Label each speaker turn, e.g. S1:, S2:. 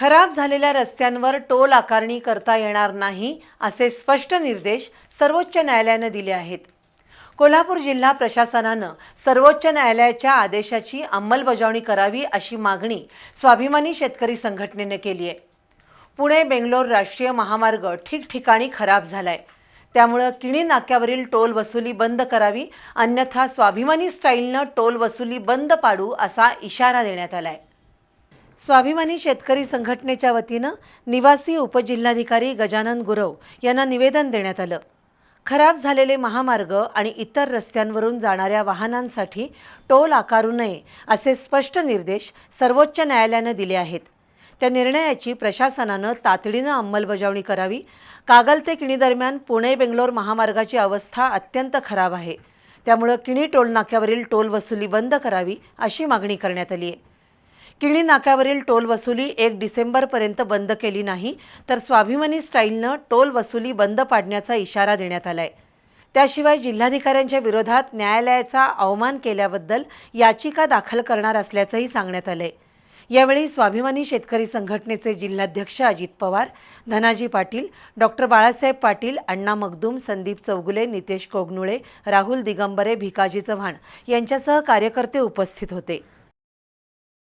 S1: खराब झालेल्या रस्त्यांवर टोल आकारणी करता येणार नाही असे स्पष्ट निर्देश सर्वोच्च न्यायालयानं दिले आहेत. कोल्हापूर जिल्हा प्रशासनानं सर्वोच्च न्यायालयाच्या आदेशाची अंमलबजावणी करावी अशी मागणी स्वाभिमानी शेतकरी संघटनेनं केली आहे. पुणे बेंगलोर राष्ट्रीय महामार्ग ठिकठिकाणी खराब झालाय. त्यामुळं किणी नाक्यावरील टोल वसुली बंद करावी अन्यथा स्वाभिमानी स्टाईलनं टोल वसुली बंद पाडू असा इशारा देण्यात आलाय. स्वाभिमानी शेतकरी संघटनेच्या वतीनं निवासी उपजिल्हाधिकारी गजानन गुरव यांना निवेदन देण्यात आलं. खराब झालेले महामार्ग आणि इतर रस्त्यांवरून जाणाऱ्या वाहनांसाठी टोल आकारू नये असे स्पष्ट निर्देश सर्वोच्च न्यायालयानं दिले आहेत. त्या निर्णयाची प्रशासनानं तातडीनं अंमलबजावणी करावी. कागल ते किणी दरम्यान पुणे बेंगलोर महामार्गाची अवस्था अत्यंत खराब आहे. त्यामुळं किणी टोल नाक्यावरील टोल वसुली बंद करावी अशी मागणी करण्यात आली आहे किणी नाक्यावरील टोल वसुली एक डिसेंबरपर्यंत बंद केली नाही तर स्वाभिमानी स्टाईलनं टोल वसुली बंद पाडण्याचा इशारा देण्यात आलाय. त्याशिवाय जिल्हाधिकाऱ्यांच्या विरोधात न्यायालयाचा अवमान केल्याबद्दल याचिका दाखल करणार असल्याचंही सांगण्यात आलंय. यावेळी स्वाभिमानी शेतकरी संघटनेचे जिल्हाध्यक्ष अजित पवार धनाजी पाटील डॉक्टर बाळासाहेब पाटील अण्णा मगदूम संदीप चौगुले नितेश कोगनुळे राहुल दिगंबरे भिकाजी चव्हाण यांच्यासह कार्यकर्ते उपस्थित होते.